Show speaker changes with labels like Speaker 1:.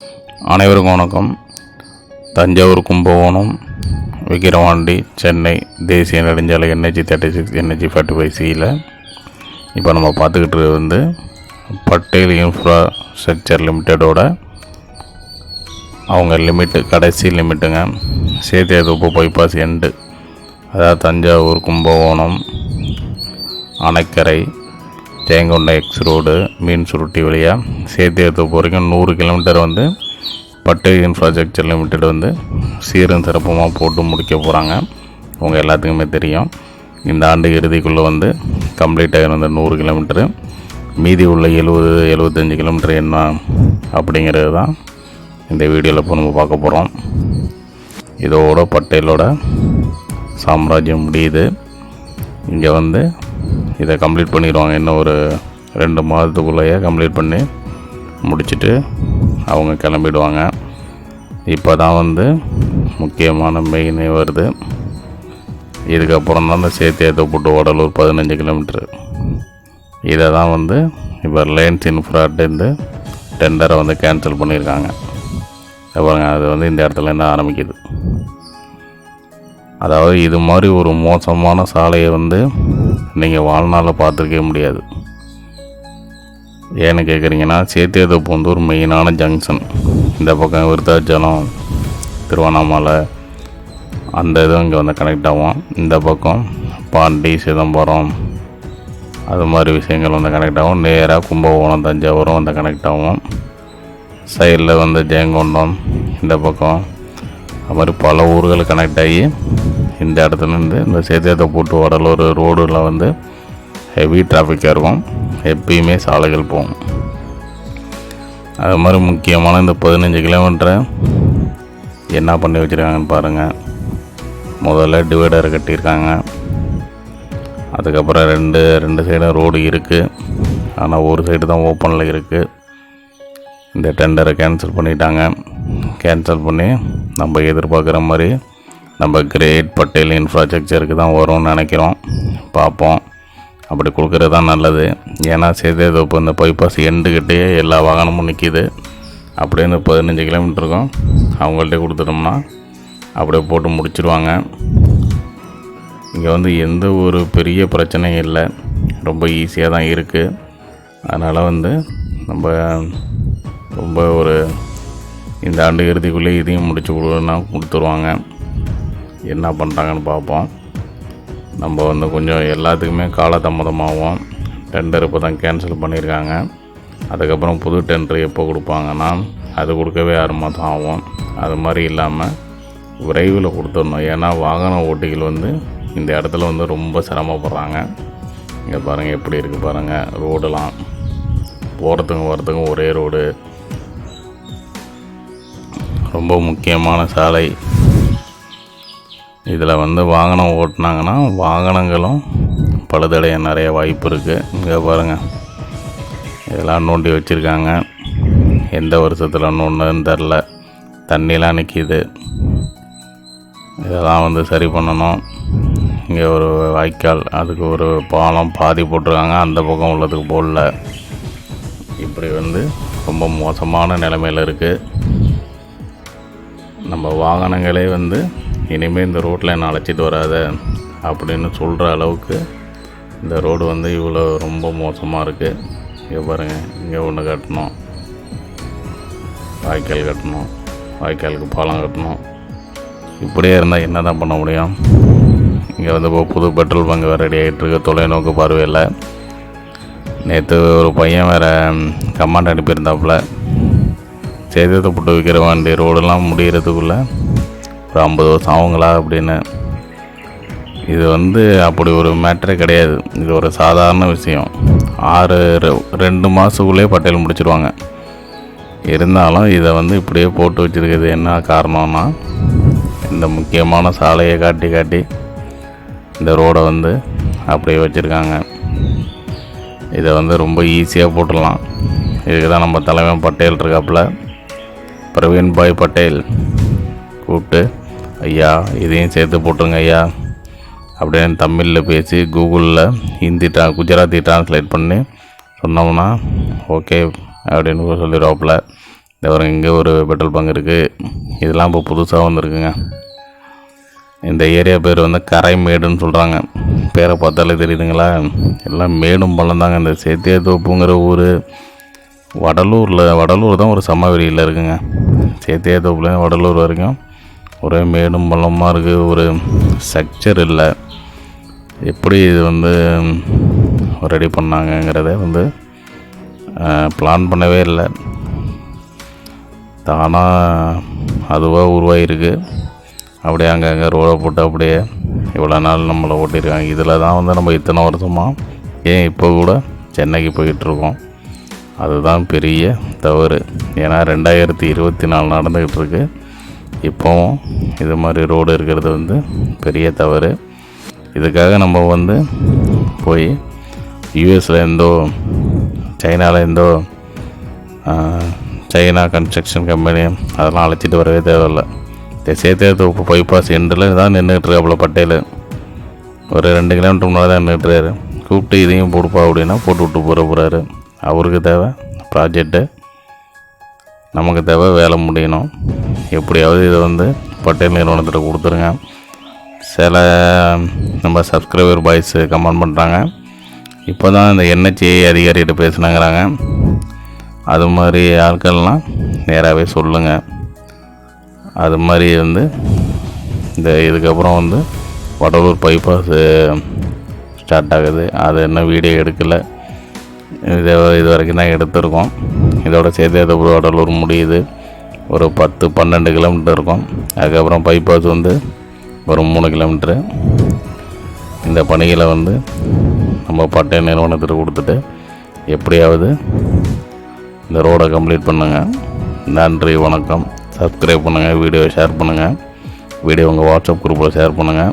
Speaker 1: அனைவருக்கும் வணக்கம். தஞ்சாவூர் கும்பகோணம் விக்கிரவாண்டி சென்னை தேசிய நெடுஞ்சாலை NH thirty six NH forty five சியில் இப்போ நம்ம பார்த்துக்கிட்டு வந்து பட்டேல் இன்ஃப்ராஸ்ட்ரக்சர் லிமிட்டடோட அவங்க லிமிட்டு கடைசி லிமிட்டுங்க சேத்தியாத்தோப்பு பைபாஸ் எண்டு அதாவது தஞ்சாவூர் கும்பகோணம் அணைக்கரை தேங்கொண்டை எக்ஸ் ரோடு மீன் சுருட்டி வழியாக சேத்தியாத்தோப்பு வரைக்கும் நூறு கிலோமீட்டர் வந்து பட்டு இன்ஃப்ராஸ்ட்ரக்சர் லிமிடெட் வந்து சீரும் சிறப்புமாக போட்டு முடிக்க போகிறாங்க அவங்க எல்லாத்துக்குமே தெரியும். இந்த ஆண்டு இறுதிக்குள்ளே வந்து கம்ப்ளீட் ஆகிருந்த நூறு கிலோமீட்டரு மீதி உள்ள எழுபது எழுபத்தஞ்சி கிலோமீட்டர் என்ன அப்படிங்கிறது தான் இந்த வீடியோவில் இப்போ நம்ம பார்க்க போகிறோம் இதோட பட்டேலோட சாம்ராஜ்யம் முடியுது. இங்கே வந்து இதை கம்ப்ளீட் பண்ணிடுவாங்க இன்னும் ஒரு ரெண்டு மாதத்துக்குள்ளேயே கம்ப்ளீட் பண்ணி முடிச்சுட்டு அவங்க கிளம்பிடுவாங்க. இப்போ தான் வந்து முக்கியமான மெயினே வருது. இதுக்கப்புறம் தான் இந்த சேத்தியாத்த போட்டு வடலூர் பதினஞ்சு கிலோமீட்ரு இதை தான் வந்து இப்போ ரிலையன்ஸ் இன்ஃப்ராட்டேருந்து டெண்டரை வந்து கேன்சல் பண்ணியிருக்காங்க. அப்புறம் அது வந்து இந்த இடத்துல இருந்து ஆரம்பிக்குது. அதாவது இது மாதிரி ஒரு மோசமான சாலையை வந்து நீங்கள் வாழ்நாளில் பார்த்துருக்கவே முடியாது. ஏன்னு கேட்குறீங்கன்னா சேத்தியத்தோப்பு வந்து ஒரு மெயினான ஜங்ஷன். இந்த பக்கம் விருத்தாச்சலம் திருவண்ணாமலை அந்த இதுவும் இங்கே வந்து கனெக்ட் ஆகும். இந்த பக்கம் பாண்டி சிதம்பரம் அது மாதிரி விஷயங்கள் வந்து கனெக்ட் ஆகும். நேராக கும்பகோணம் தஞ்சாவூரும் வந்து கனெக்ட் ஆகும். சைடில் வந்து ஜெயங்கொண்டம் இந்த பக்கம். அது மாதிரி பல ஊர்கள் கனெக்ட் ஆகி இந்த இடத்துல இருந்து இந்த சேத்தியத்தை போட்டு வடலூர் ரோடில் வந்து ஹெவி டிராஃபிக்காக இருக்கும் எப்பயுமே சாலைகள் போகும். அது மாதிரி முக்கியமான இந்த பதினஞ்சு கிலோமீட்டரை என்ன பண்ணி வச்சுருக்காங்கன்னு பாருங்கள் முதல்ல டிவைடர் கட்டியிருக்காங்க. அதுக்கப்புறம் ரெண்டு ரெண்டு சைடும் ரோடு இருக்குது ஆனால் ஒரு சைடு தான் ஓப்பனில் இருக்குது இந்த டெண்டரை கேன்சல் பண்ணிட்டாங்க. கேன்சல் பண்ணி நம்ம எதிர்பார்க்குற மாதிரி நம்ம கிரேட் பட்டேல் இன்ஃப்ராஸ்ட்ரக்சருக்கு தான் வரும்னு நினைக்கிறோம். பார்ப்போம். அப்படி கொடுக்குறது தான் நல்லது. ஏன்னா சேதேதோப்பு இந்த பைபாஸ் எண்டுக்கிட்டே எல்லா வாகனமும் நிற்கிது அப்படியே இந்த பதினஞ்சு கிலோமீட்டருக்கும் அவங்கள்ட்ட கொடுத்துட்டோம்னா அப்படியே போட்டு முடிச்சிருவாங்க. இங்கே வந்து எந்த ஒரு பெரிய பிரச்சனையும் இல்லை. ரொம்ப ஈஸியாக தான் இருக்குது அதனால் வந்து நம்ம ரொம்ப ஒரு இந்த ஆண்டு இறுதிக்குள்ளே இதையும் முடிச்சு கொடுன்னா கொடுத்துருவாங்க. என்ன பண்ணுறாங்கன்னு பார்ப்போம். நம்ம வந்து கொஞ்சம் எல்லாத்துக்குமே காலதாமதமாகும். டெண்டர் இப்போ தான் கேன்சல் பண்ணியிருக்காங்க அதுக்கப்புறம் புது டெண்டர் எப்போ கொடுப்பாங்கன்னா அது கொடுக்கவே ஆறு மாதம் ஆகும். அது மாதிரி இல்லாமல் விரைவில் கொடுத்துடணும். ஏன்னா வாகன ஓட்டிகள் வந்து இந்த இடத்துல வந்து ரொம்ப சிரமப்படுறாங்க. இங்கே பாருங்கள் எப்படி இருக்குது பாருங்கள் ரோடெல்லாம். போகிறதுக்கும் வரத்துக்கும் ஒரே ரோடு. ரொம்ப முக்கியமான சாலை. இதில் வந்து வாகனம் ஓட்டினாங்கன்னா வாகனங்களும் பழுதடைய நிறைய வாய்ப்பு இருக்குது இங்கே பாருங்கள் இதெல்லாம் நோண்டி வச்சுருக்காங்க. எந்த வருஷத்தில் நோண்டுன்னு தெரில. தண்ணிலாம் நிற்கிது இதெல்லாம் வந்து சரி பண்ணணும். இங்கே ஒரு வாய்க்கால் அதுக்கு ஒரு பாலம் பாதி போட்டிருக்காங்க. அந்த பக்கம் உள்ளதுக்கு போடல. இப்படி வந்து ரொம்ப மோசமான நிலைமையில் இருக்குது நம்ம வாகனங்களே வந்து இனிமேல் இந்த ரோட்டில் என்ன அழைச்சிட்டு வராத அப்படின்னு சொல்கிற அளவுக்கு இந்த ரோடு வந்து இவ்வளோ ரொம்ப மோசமாக இருக்குது இங்கே பாருங்கள் இங்கே ஒன்று கட்டணும். வாய்க்கால் கட்டணும். வாய்க்காலுக்கு பாலம் கட்டணும். இப்படியே இருந்தால் என்ன தான் பண்ண முடியும்? இங்கே வந்து இப்போ புது பெட்ரோல் பங்கு வேறு ரெடி ஆகிட்டு இருக்கு. தொலைநோக்கு பார்வையில். நேற்று ஒரு பையன் வேறு கமாண்ட் அனுப்பியிருந்தாப்புல. சேதத்தை போட்டு வைக்கிற வண்டி ரோடெல்லாம் முடிகிறதுக்குள்ளே ஒரு ஐம்பது வருஷம் ஆகுங்களா அப்படின்னு. இது வந்து அப்படி ஒரு மேட்டரே கிடையாது. இது ஒரு சாதாரண விஷயம். ஆறு ரெ- ரெண்டு மாதத்துக்குள்ளேயே பட்டியல் முடிச்சிருவாங்க. இருந்தாலும் இதை வந்து இப்படியே போட்டு வச்சிருக்கிறது என்ன காரணம்னா இந்த முக்கியமான சாலையை காட்டி காட்டி இந்த ரோடை வந்து அப்படியே வச்சுருக்காங்க. இதை வந்து ரொம்ப ஈஸியாக போட்டுடலாம். இதுக்கு தான் நம்ம தலைமை பட்டேல் இருக்காப்புல. பிரவீன் பாய் பட்டேல் கூப்பிட்டு ஐயா இதையும் சேர்த்து போட்டுருங்க ஐயா. அப்படின்னு தமிழில் பேசி கூகுளில் ஹிந்தி ட்ரா குஜராத்தி ட்ரான்ஸ்லேட் பண்ணி சொன்னோம்னா ஓகே அப்படின்னு சொல்லிடுவாப்புல இந்த வர இங்கே ஒரு பெட்ரோல் பங்க் இருக்குது இதெல்லாம் இப்போ புதுசாக வந்திருக்குங்க. இந்த ஏரியா பேர் வந்து கரைமேடுன்னு சொல்கிறாங்க பேரை பார்த்தாலே தெரியுதுங்களா? எல்லாம் மேடும் பள்ளம் தாங்க. இந்த சேத்தியாத்தோப்புங்கிற ஊர் வடலூரில் வடலூர் தான் ஒரு சமவெளியில் இருக்குங்க. சேத்தியாத்தோப்புலேருந்து வடலூர் வரைக்கும் ஒரே மேடும் பள்ளமாக இருக்குது ஒரு ஸ்ட்ரக்சர் இல்லை. எப்படி இது வந்து ரெடி பண்ணாங்கங்கிறத வந்து பிளான் பண்ணவே இல்லை. தானாக அதுவாக உருவாகிருக்கு அப்படியே அங்கங்கே ரோடை போட்டு அப்படியே இவ்வளோ நாள் நம்மளை ஓட்டியிருக்காங்க. இதில் தான் வந்து நம்ம இத்தனை வருஷமாக ஏன் இப்போ கூட சென்னைக்கு போயிட்டுருக்கோம்? அதுதான் பெரிய தவறு. ஏன்னா ரெண்டாயிரத்தி இருபத்தி நாலு நடந்துக்கிட்டு இருக்குது இப்போவும் இது மாதிரி ரோடு இருக்கிறது வந்து பெரிய தவறு. இதுக்காக நம்ம வந்து போய் யூஎஸில் இருந்தோ சைனாவில் இருந்தோ சைனா கன்ஸ்ட்ரக்ஷன் கம்பெனி அதெல்லாம் அழைச்சிட்டு வரவே தேவையில்ல. இந்த சேத்தியாத்தோப்பு பைபாஸ் எண்டில் தான் நின்றுட்டு இருக்காப்புல பட்டேல். ஒரு ரெண்டு கிலோமீட்டர் முன்னாடி தான் நின்றுட்டுருக்காரு கூப்பிட்டு இதையும் போடுப்பா அப்படின்னா போட்டு விட்டு போகிற போகிறாரு அவருக்கு தேவை ப்ராஜெக்ட்டு நமக்கு தேவை வேலை முடியணும். எப்படியாவது இதை வந்து பட்டேல் நிறுவனத்தில் கொடுத்துருங்க. சில நம்ம சப்ஸ்கிரைபர் பாய்ஸு கமெண்ட் பண்ணுறாங்க இப்போ தான் இந்த என்ஹெச்ஏ அதிகாரிகிட்ட பேசுனாங்கிறாங்க. அது மாதிரி ஆட்கள்லாம் நேராகவே சொல்லுங்கள் அது மாதிரி வந்து இந்த இதுக்கப்புறம் வந்து வடலூர் பைபாஸ் ஸ்டார்ட் ஆகுது. அது என்ன வீடியோ எடுக்கலை. இது இது வரைக்கும் தான் எடுத்திருக்கோம். இதோட சேர்த்து அது வடலூர் முடியுது. ஒரு பத்து பன்னெண்டு கிலோமீட்டர் இருக்கும். அதுக்கப்புறம் பைபாஸ் வந்து ஒரு மூணு கிலோமீட்ரு இந்த பணிகளை வந்து நம்ம பட்டய நிறுவனத்துக்கு கொடுத்துட்டு எப்படியாவது இந்த ரோடை கம்ப்ளீட் பண்ணுங்கள் நன்றி வணக்கம். சப்ஸ்கிரைப் பண்ணுங்கள் வீடியோ ஷேர் பண்ணுங்கள் வீடியோ உங்கள் வாட்ஸ்அப் குரூப்பில் ஷேர் பண்ணுங்கள்